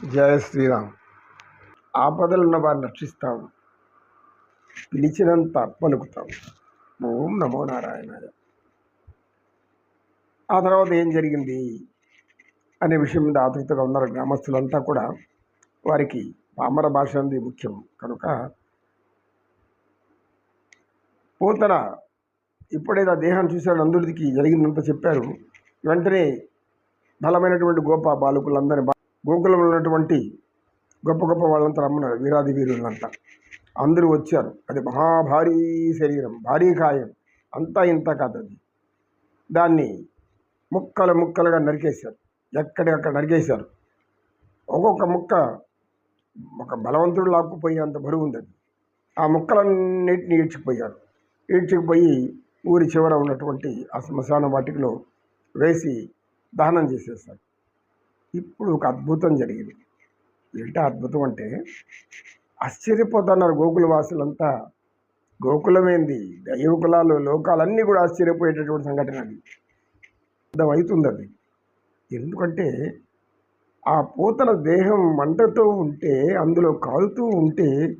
జయ శ్రీరామ్. ఆపదలున్న వారిని రక్షిస్తావు పిలిచినంత పలుకుతాం. ఓం నమో నారాయణాయ. ఆ తర్వాత ఏం జరిగింది అనే విషయం మీద ఆతృతగా ఉన్నారు గ్రామస్తులంతా కూడా. వారికి పామర భాష అనేది ముఖ్యం. కనుక పోతన ఇప్పుడేదో ఆ దేహాన్ని చూశాడు అందుడికి జరిగిందంతా చెప్పారు. వెంటనే బలమైనటువంటి గోప బాలకులందరినీ గోకులంలో ఉన్నటువంటి గొప్ప గొప్ప వాళ్ళంతా రమ్మన్నారు. వీరాది వీరులంతా అందరూ వచ్చారు. అది మహాభారీ శరీరం భారీ కాయం అంతా ఇంత కాదు అది. దాన్ని ముక్కలు ముక్కలుగా నరికేశారు. ఎక్కడికక్కడ నరికేశారు? ఒక్కొక్క ముక్క ఒక బలవంతుడు లాక్కుపోయేంత బరువు ఉంది అది. ఆ ముక్కలన్నింటినీ ఈడ్చుకుపోయారు. ఈడ్చుకుపోయి ఊరి చివర ఉన్నటువంటి ఆ శ్మశాన వాటికలో వేసి దహనం చేసేస్తారు ఇప్పుడు ఒక అద్భుతం జరిగింది. ఏంటో అద్భుతం అంటే ఆశ్చర్యపోతున్నారు గోకుల వాసులంతా. గోకులమేంది? దైవకులాలు లోకాలన్నీ కూడా ఆశ్చర్యపోయేటటువంటి సంఘటన అది. అర్థమవుతుంది అది. ఎందుకంటే ఆ పూతన దేహం మంటతో ఉంటే అందులో కాలుతూ ఉంటే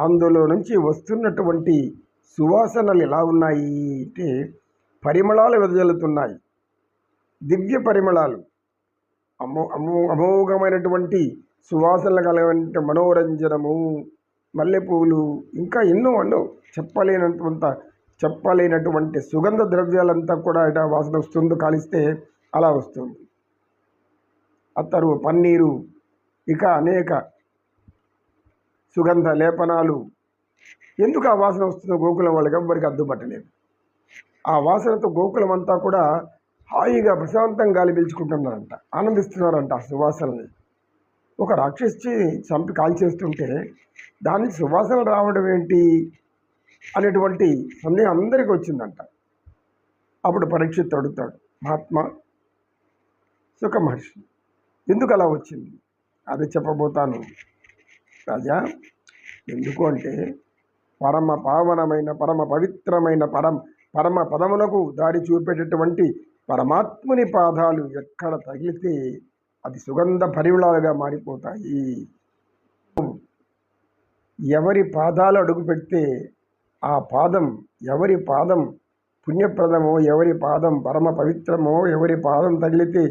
అందులో నుంచి వస్తున్నటువంటి సువాసనలు ఎలా ఉన్నాయి అంటే పరిమళాలు వెదజల్లుతున్నాయి. దివ్య పరిమళాలు. అమో అమో అమోఘమైనటువంటి సువాసనలు కలిగిన మనోరంజనము మల్లెపూలు ఇంకా ఎన్నో అన్నో చెప్పలేనటువంటి చెప్పలేనటువంటి సుగంధ ద్రవ్యాలంతా కూడా ఇట వాసన వస్తుందో కాలిస్తే అలా వస్తుంది. అత్తరు పన్నీరు ఇక అనేక సుగంధ లేపనాలు. ఎందుకు ఆ వాసన వస్తుందో గోకులం వాళ్ళకి ఎవ్వరికి అద్దుపట్టలేదు ఆ వాసనతో గోకులం అంతా కూడా హాయిగా ప్రశాంతంగా గాలి పీల్చుకుంటున్నారంట. ఆనందిస్తున్నారంట ఆ సువాసనని. ఒక రాక్షసి చంపి కాల్చేస్తుంటే దానికి సువాసన రావడం ఏంటి? అనేటువంటి సందేహం అందరికీ వచ్చిందంట. అప్పుడు పరీక్షిత్ అడుగుతాడు మహాత్మా సుఖ మహర్షి ఎందుకు అలా వచ్చింది? అది చెప్పబోతాను. రాజా ఎందుకు అంటే పరమ పావనమైన పరమ పవిత్రమైన పరం పరమ పదములకు దారి చూపేటటువంటి పరమాత్ముని పాదాలు ఎక్కడ తగిలితే అది సుగంధ పరిమళాలుగా మారిపోతాయి. ఎవరి పాదాలు అడుగు పెడితే ఆ పాదం ఎవరి పాదం పుణ్యప్రదమో ఎవరి పాదం పరమ పవిత్రమో ఎవరి పాదం తగిలితే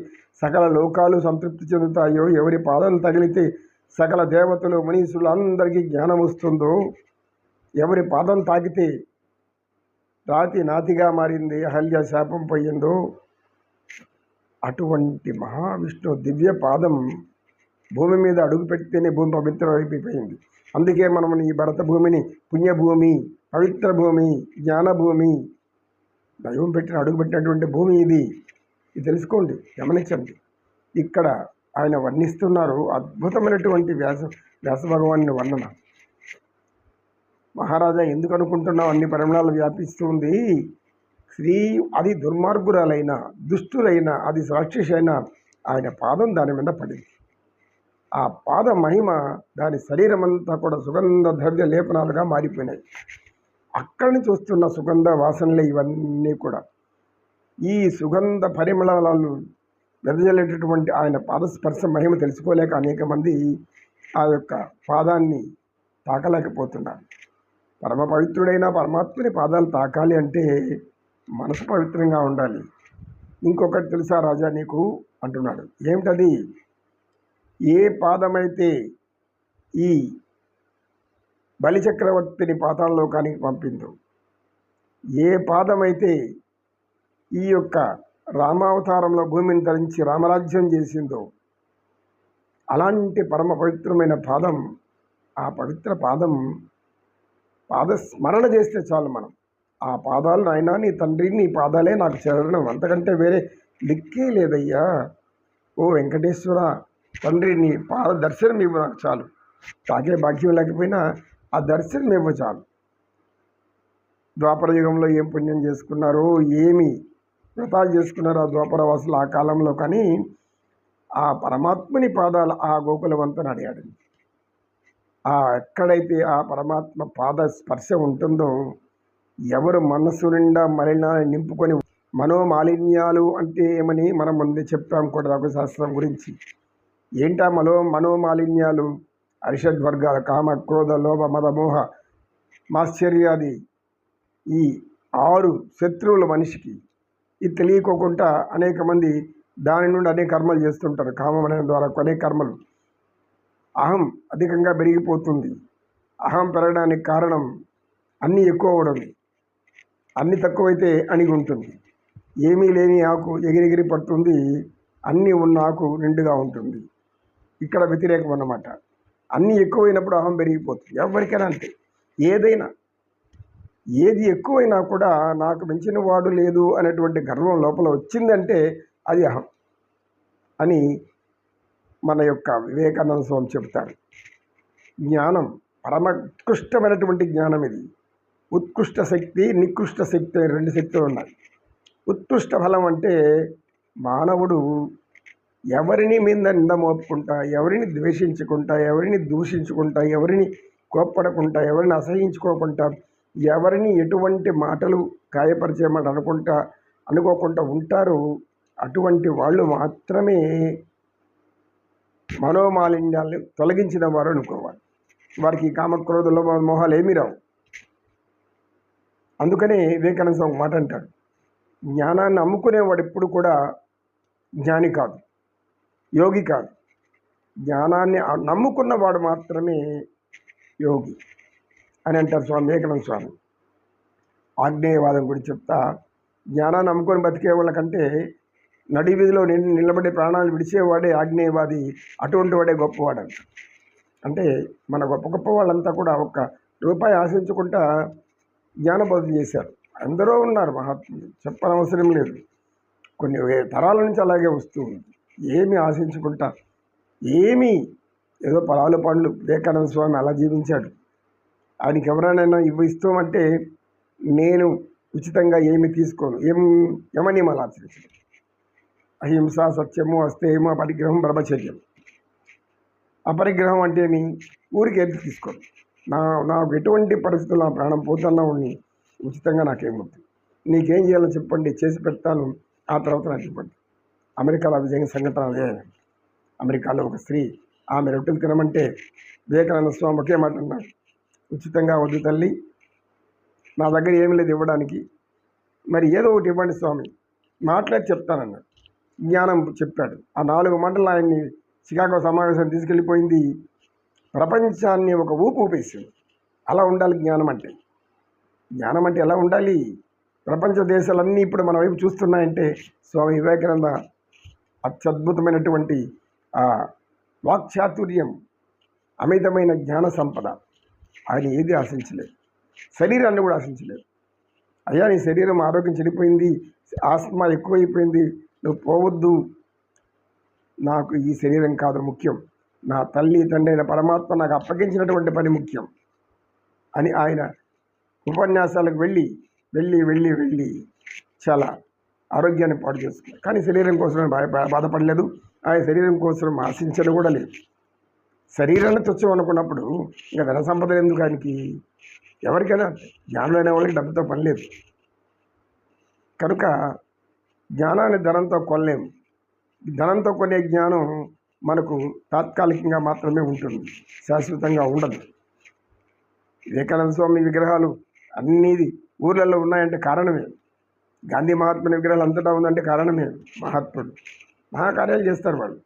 సకల లోకాలు సంతృప్తి చెందుతాయో ఎవరి పాదం తగిలితే సకల దేవతలు మనీషులు అందరికీ జ్ఞానం వస్తుందో ఎవరి పాదం తాకితే రాతి నాతిగా మారింది అహల్య శాపం పోయిందో అటువంటి మహావిష్ణు దివ్య పాదం భూమి మీద అడుగుపెడితేనే భూమి పవిత్రమైపోయింది అందుకే మనం ఈ భరత భూమిని పుణ్యభూమి పవిత్ర భూమి జ్ఞానభూమి దైవం పెట్టిన అడుగుపెట్టినటువంటి భూమి ఇది. ఇది తెలుసుకోండి గమనించండి. ఇక్కడ ఆయన వర్ణిస్తున్నారు అద్భుతమైనటువంటి వ్యాస వ్యాస భగవాని వర్ణన. మహారాజా ఎందుకు అనుకుంటున్నావు? అన్ని పరిమాణాలు వ్యాపిస్తుంది స్త్రీ అది దుర్మార్గురాలైన దుష్టులైన అది రాక్షసైన అయిన ఆయన పాదం దాని మీద పడింది. ఆ పాద మహిమ దాని శరీరం అంతా కూడా సుగంధ ద్రవ్య లేపనాలుగా మారిపోయినాయి. అక్కడి నుంచి వస్తున్న సుగంధ వాసనలే ఇవన్నీ కూడా. ఈ సుగంధ పరిమళాలు వెదజల్లేటటువంటి ఆయన పాదస్పర్శ మహిమ తెలుసుకోలేక అనేక మంది ఆ యొక్క పాదాన్ని తాకలేకపోతున్నారు. పరమ పవిత్రుడైన పరమాత్ముని పాదాలు తాకాలి అంటే మనసు పవిత్రంగా ఉండాలి. ఇంకొకటి తెలుసా రాజా నీకు? అంటున్నాడు. ఏమిటది? ఏ పాదమైతే ఈ బలిచక్రవర్తిని పాతాళలోకానికి పంపిందో ఏ పాదమైతే ఈ యొక్క రామావతారంలో భూమిని ధరించి రామరాజ్యం చేసిందో అలాంటి పరమ పవిత్రమైన పాదం ఆ పవిత్ర పాదం పాద స్మరణ చేస్తే చాలు మనం. ఆ పాదాలు నాయన నీ తండ్రి నీ పాదాలే నాకు చేరడం అంతకంటే వేరే దిక్కే లేదయ్యా. ఓ వెంకటేశ్వర తండ్రి నీ పాద దర్శనం ఇవ్వు నాకు చాలు. తాకే భాగ్యం లేకపోయినా ఆ దర్శనం ఇవ్వ చాలు. ద్వాపర యుగంలో ఏం పుణ్యం చేసుకున్నారో ఏమి వ్రతాలు చేసుకున్నారో ఆ ద్వాపరవాసులు ఆ కాలంలో కానీ ఆ పరమాత్మని పాదాలు ఆ గోకులవంతని అడిగాడు ఆ ఎక్కడైతే ఆ పరమాత్మ పాద స్పర్శ ఉంటుందో ఎవరు మనస్సు నిండా మలినాన్ని నింపుకొని మనోమాలిన్యాలు అంటే ఏమని మనం ముందే చెప్తాం కూడా శాస్త్రం గురించి. ఏంటా మనో మనోమాలిన్యాలు? అరిషడ్ వర్గాల కామ క్రోధ లోభ మద మోహ మాశ్చర్యాది. ఈ ఆరు శత్రువుల మనిషికి ఇది తెలియకోకుండా అనేక మంది దాని నుండి అనేక కర్మలు చేస్తుంటారు. కామం ద్వారా అనేక కర్మలు. అహం అధికంగా పెరిగిపోతుంది. అహం పెరగడానికి కారణం అన్నీ ఎక్కువ అవడం. అన్ని తక్కువైతే అణిగి ఉంటుంది ఏమీ లేని ఆకు ఎగిరెగిరి పడుతుంది. అన్నీ ఉన్న ఆకు నిండుగా ఉంటుంది. ఇక్కడ వ్యతిరేకం అన్నమాట. అన్నీ ఎక్కువైనప్పుడు అహం పెరిగిపోతుంది. ఎవరికైనా అంతే. ఏదైనా. ఏది ఎక్కువైనా కూడా నాకు మించిన వాడు లేదు అనేటువంటి గర్వం లోపల వచ్చిందంటే అది అహం అని మన యొక్క వివేకానంద స్వామి చెప్తారు జ్ఞానం పరమోత్కృష్టమైనటువంటి జ్ఞానం ఇది. ఉత్కృష్ట శక్తి నికృష్ట శక్తి అని రెండు శక్తులు ఉన్నాయి. ఉత్కృష్ట ఫలం అంటే మానవుడు ఎవరిని మీద నింద మోపుకుంటా ఎవరిని ద్వేషించుకుంటా ఎవరిని దూషించుకుంటా ఎవరిని కోప్పడకుండా ఎవరిని అసహించుకోకుండా ఎవరిని ఎటువంటి మాటలు గాయపరిచేయమని అనుకుంటా అనుకోకుండా ఉంటారు అటువంటి వాళ్ళు మాత్రమే మనోమాలిన్యాలను తొలగించిన వారు అనుకోవాలి. వారికి కామక్రోధ లోభ మోహాలు ఏమీ రావు. అందుకనే వివేకానంద స్వామి మాట అంటాడు. జ్ఞానాన్ని అమ్ముకునేవాడు ఎప్పుడు కూడా జ్ఞాని కాదు యోగి కాదు. జ్ఞానాన్ని నమ్ముకున్నవాడు మాత్రమే యోగి అని అంటారు స్వామి వివేకానంద స్వామి. ఆగ్నేయవాదం గురించి చెప్తా జ్ఞానాన్ని నమ్ముకొని బతికే వాళ్ళకంటే నడి వీధిలో నిలబడి ప్రాణాలు విడిచేవాడే ఆగ్నేయవాది అటువంటి వాడే గొప్పవాడు అంటే మన గొప్ప గొప్ప వాళ్ళంతా కూడా ఒక్క రూపాయి ఆశించుకుంటా జ్ఞానబోధ చేశారు. అందరూ ఉన్నారు మహాత్ములు చెప్పనవసరం లేదు. కొన్ని తరాల నుంచి అలాగే వస్తూ ఉంది. ఏమి ఆశించుకుంటా ఏమి ఏదో పొలాలు పండ్లు వివేకానంద స్వామి అలా జీవించాడు. ఆయనకి ఎవరైనా ఇవి ఇస్తామంటే నేను ఉచితంగా ఏమి తీసుకోను. ఏం యమనియమాలు ఆచరించడం అహింస సత్యము అస్తేయము పరిగ్రహం బ్రహ్మచర్యం. అపరిగ్రహం అంటే ఏమి ఊరికి ఎదురు తీసుకోను. నా నాకు ఎటువంటి పరిస్థితుల్లో నా ప్రాణం పోతున్నా ఉండి ఉచితంగా నాకేమవుతుంది నీకేం చేయాలో చెప్పండి చేసి పెడతాను. ఆ తర్వాత నాకు ఇవ్వండి అమెరికాలో అది జరిగిన సంఘటన అదే అమెరికాలో ఒక స్త్రీ ఆమె రొట్టెలు తినమంటే వివేకానంద స్వామి ఒకే మాట అన్నాడు ఉచితంగా వద్దు తల్లి నా దగ్గర ఏమీ లేదు ఇవ్వడానికి. మరి ఏదో ఒకటి ఇవ్వండి స్వామి. మాట్లాడి చెప్తానన్నాడు. జ్ఞానం చెప్పాడు. ఆ నాలుగు మంటలు ఆయన్ని చికాగో సమావేశం తీసుకెళ్ళిపోయింది. ప్రపంచాన్ని ఒక ఊపు ఊపేసింది. అలా ఉండాలి జ్ఞానం అంటే. జ్ఞానం అంటే ఎలా ఉండాలి? ప్రపంచ దేశాలన్నీ ఇప్పుడు మన వైపు చూస్తున్నాయంటే స్వామి వివేకానంద అత్యద్భుతమైనటువంటి ఆ వాక్చాతుర్యం అమితమైన జ్ఞాన సంపద. ఆయన ఏది ఆశించలేదు. శరీరాన్ని కూడా ఆశించలేదు. అయ్యా నీ శరీరం ఆరోగ్యం చెడిపోయింది ఆస్మా ఎక్కువైపోయింది నువ్వు పోవద్దు. నాకు ఈ శరీరం కాదు ముఖ్యం. నా తల్లి తండ్రి అయిన పరమాత్మ నాకు అప్పగించినటువంటి పని ముఖ్యం అని ఆయన ఉపన్యాసాలకు వెళ్ళి వెళ్ళి వెళ్ళి వెళ్ళి చాలా ఆరోగ్యాన్ని పాటు చేసుకున్నాడు. కానీ శరీరం కోసం బాధ బాధపడలేదు. ఆయన శరీరం కోసం ఆశించడం కూడా లేదు. శరీరాన్ని తుచ్చం అనుకున్నప్పుడు ఇంకా ధన సంపద ఎందుకు ఆయనకి? ఎవరికైనా జ్ఞానం అనే వాళ్ళకి డబ్బుతో పని లేదు. కనుక జ్ఞానాన్ని ధనంతో కొనలేము. ధనంతో కొనే జ్ఞానం మనకు తాత్కాలికంగా మాత్రమే ఉంటుంది. శాశ్వతంగా ఉండదు. వివేకానంద స్వామి విగ్రహాలు అన్నీ ఊర్లలో ఉన్నాయంటే కారణమే. గాంధీ మహాత్ముని విగ్రహాలు అంతటా ఉందంటే కారణమే మహాత్ముడు. మహాకార్యాలు చేస్తారు వాళ్ళు.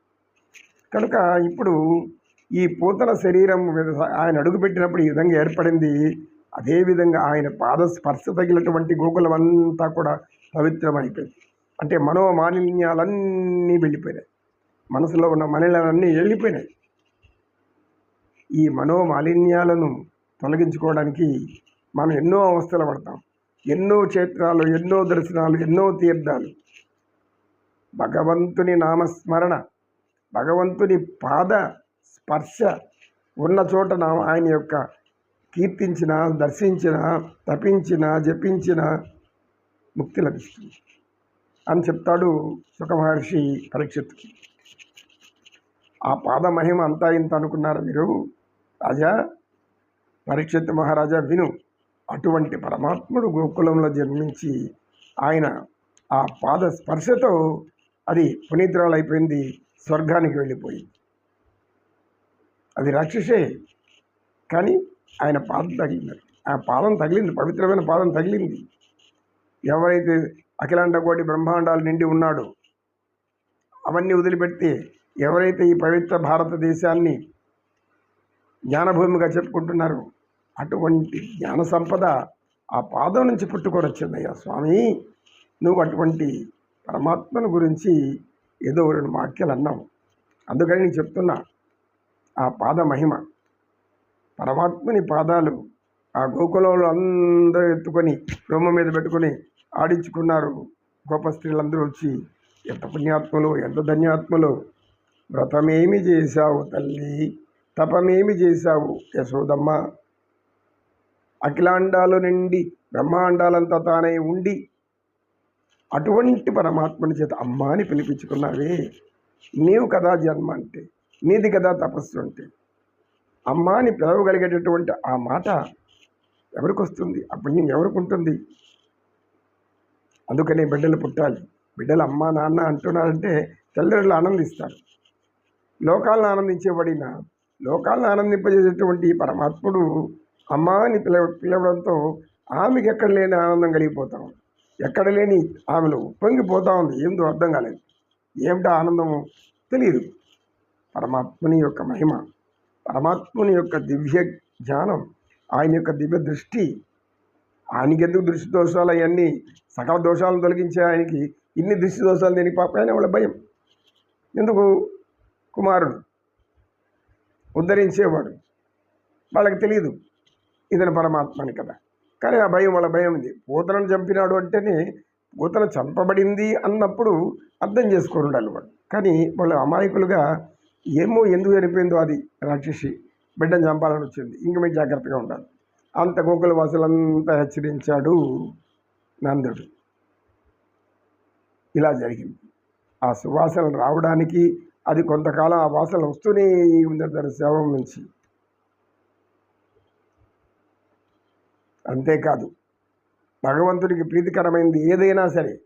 కనుక ఇప్పుడు ఈ పూతన శరీరం మీద ఆయన అడుగుపెట్టినప్పుడు ఈ విధంగా ఏర్పడింది. అదేవిధంగా ఆయన పాద స్పర్శ తగిలినటువంటి గోకులం అంతా కూడా పవిత్రమైపోయింది. అంటే మనో మాలిన్యాలన్నీ వెళ్ళిపోయినాయి. మనసులో ఉన్న మలినాలన్నీ వెళ్ళిపోయినాయి ఈ మనోమాలిన్యాలను తొలగించుకోవడానికి మనం ఎన్నో అవస్థలు పడతాం. ఎన్నో క్షేత్రాలు ఎన్నో దర్శనాలు ఎన్నో తీర్థాలు. భగవంతుని నామస్మరణ భగవంతుని పాద స్పర్శ ఉన్న చోట నా ఆయన యొక్క కీర్తించిన దర్శించిన తపించిన జపించిన ముక్తి లభిస్తుంది. అని చెప్తాడు సుఖ మహర్షి పరీక్షత్తుకి ఆ పాద మహిమ అంతా ఇంత అనుకున్నారు మీరు? రాజా పరీక్షిత్ మహారాజా విను. అటువంటి పరమాత్ముడు గోకులంలో జన్మించి ఆయన ఆ పాద స్పర్శతో అది పునీత్రాలైపోయింది స్వర్గానికి వెళ్ళిపోయింది. అది రాక్షసే కానీ ఆయన పాదం తగిలింది. ఆ పాదం తగిలింది పవిత్రమైన పాదం తగిలింది. ఎవరైతే అఖిలాండ కోటి బ్రహ్మాండాలు నిండి ఉన్నాడో అవన్నీ వదిలిపెడితే ఎవరైతే ఈ పవిత్ర భారతదేశాన్ని జ్ఞానభూమిగా చెప్పుకుంటున్నారో అటువంటి జ్ఞాన సంపద ఆ పాదం నుంచి పుట్టుకొని వచ్చిందయ్యా స్వామి. నువ్వు అటువంటి పరమాత్మను గురించి ఏదో రెండు వాక్యాలు అన్నావు. అందుకని నేను చెప్తున్నా ఆ పాద మహిమ పరమాత్మని పాదాలు ఆ గోకులంలో అందరూ ఎత్తుకొని రొమ్మ మీద పెట్టుకొని ఆడించుకున్నారు. గొప్ప స్త్రీలందరూ వచ్చి ఎంత పుణ్యాత్మలు ఎంత ధన్యాత్మలు వ్రతమేమి చేశావు తల్లి? తపమేమి చేశావు? యశోదమ్మ. అఖిలాండాలు నిండి బ్రహ్మాండాలంతా తానే ఉండి అటువంటి పరమాత్మని చేత అమ్మ అని పిలిపించుకున్నావే. నీవు కదా జన్మ అంటే నీది కదా తపస్సు అంటే. అమ్మ అని పిలవగలిగేటటువంటి ఆ మాట ఎవరికి వస్తుంది అప్పుడు నేను ఎవరికి ఉంటుంది అందుకనే బిడ్డలు పుట్టాలి. బిడ్డలు అమ్మ నాన్న అంటున్నారంటే తల్లిదండ్రులు ఆనందిస్తారు. లోకాలను ఆనందించేబడిన లోకాలను ఆనందింపజేసేటువంటి పరమాత్ముడు అమ్మ అని పిలవ పిలవడంతో ఆమెకి ఎక్కడ లేని ఆనందం కలిగిపోతాం. ఎక్కడ లేని ఆమెలో ఉప్పొంగిపోతా ఉంది. ఏందో అర్థం కాలేదు. ఏమిటా ఆనందము? తెలియదు పరమాత్ముని యొక్క మహిమ పరమాత్ముని యొక్క దివ్య జ్ఞానం ఆయన యొక్క దివ్య దృష్టి. ఆయనకి ఎందుకు దృష్టి దోషాలు అవన్నీ? సకల దోషాలను తొలగించే ఆయనకి ఇన్ని దృష్టి దోషాలు దేనికి పాప? ఆయన వాళ్ళ భయం. ఎందుకు? కుమారుడు. ఉద్ధరించేవాడు. వాళ్ళకి తెలియదు ఇతను పరమాత్మని కదా. కానీ ఆ భయం వాళ్ళ భయం ఉంది. పూతలను చంపినాడు అంటేనే పూతన చంపబడింది అన్నప్పుడు అర్థం చేసుకొని ఉండాలి వాడు. కానీ వాళ్ళు అమాయకులుగా ఏమో ఎందుకు చనిపోయిందో అది రాక్షసి బిడ్డను చంపాలని వచ్చింది. ఇంక మీరు జాగ్రత్తగా ఉండాలి. అంత గోకుల వాసులంతా హెచ్చరించాడు నందుడు. ఇలా జరిగింది. ఆ సువాసనలు రావడానికి అది కొంతకాలం ఆ వాసన వస్తూనే ఉంది దాని శవం నుంచి. అంతేకాదు భగవంతుడికి ప్రీతికరమైనది ఏదైనా సరే.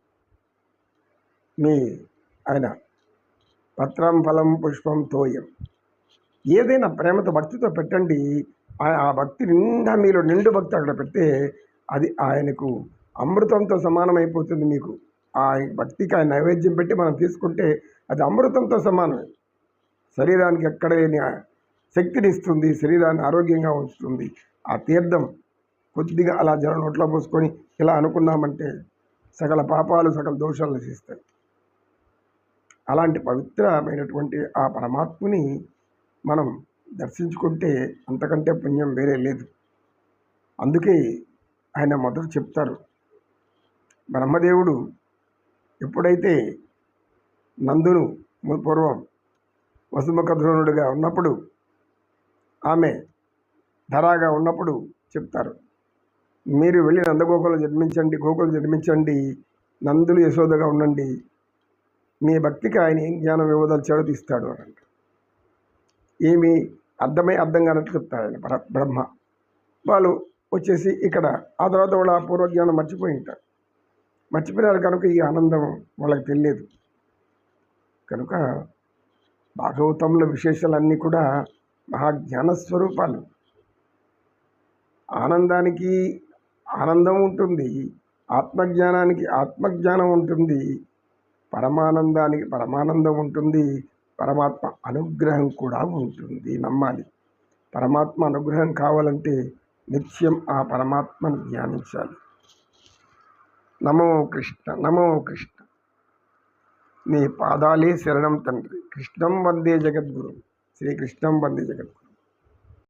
మీ ఆయన పత్రం ఫలం పుష్పం తోయం ఏదైనా ప్రేమతో భక్తితో పెట్టండి. ఆ- ఆ భక్తి నిండా మీరు నిండు భక్తి అక్కడ పెడితే అది ఆయనకు అమృతంతో సమానమైపోతుంది మీకు. ఆ భక్తికి ఆయన నైవేద్యం పెట్టి మనం తీసుకుంటే అది అమృతంతో సమానమే. శరీరానికి ఎక్కడ లేని శక్తిని ఇస్తుంది శరీరాన్ని ఆరోగ్యంగా ఉంచుతుంది. ఆ తీర్థం కొద్దిగా అలా జనం నోట్లో పోసుకొని ఇలా అనుకున్నామంటే సకల పాపాలు సకల దోషాలు నశిస్తాయి అలాంటి పవిత్రమైనటువంటి ఆ పరమాత్ముని మనం దర్శించుకుంటే అంతకంటే పుణ్యం వేరే లేదు. అందుకే ఆయన మొదట చెప్తారు బ్రహ్మదేవుడు ఎప్పుడైతే నందును పూర్వం వసుముఖ ద్రోణుడిగా ఉన్నప్పుడు ఆమె ధరాగా ఉన్నప్పుడు చెప్తారు మీరు వెళ్ళి నందగోకులు జన్మించండి గోకులు జన్మించండి నందులు యశోదగా ఉండండి మీ భక్తికి ఆయన ఏం జ్ఞానం ఇవ్వదలిచాడో తీస్తాడు అని ఏమి అర్థమై అర్థం కానట్లు చెప్తాడు ఆయన బ్రహ్మ. వాళ్ళు వచ్చేసి ఇక్కడ ఆ తర్వాత వాళ్ళ పూర్వజ్ఞానం మర్చిపోయి ఉంటారు. మర్చిపోయినారు కనుక ఈ ఆనందం వాళ్ళకి తెలియదు. కనుక భాగవతంలో విశేషాలన్నీ కూడా మహాజ్ఞాన స్వరూపాలు ఆనందానికి ఆనందం ఉంటుంది ఆత్మజ్ఞానానికి ఆత్మజ్ఞానం ఉంటుంది పరమానందానికి పరమానందం ఉంటుంది పరమాత్మ అనుగ్రహం కూడా ఉంటుంది నమ్మాలి. పరమాత్మ అనుగ్రహం కావాలంటే నిత్యం ఆ పరమాత్మను ధ్యానించాలి. నమో కృష్ణ నమో కృష్ణ. నీ పాదాలే శరణం తండ్రి. కృష్ణం వందే జగద్గురు. శ్రీకృష్ణం వందే జగద్గురు.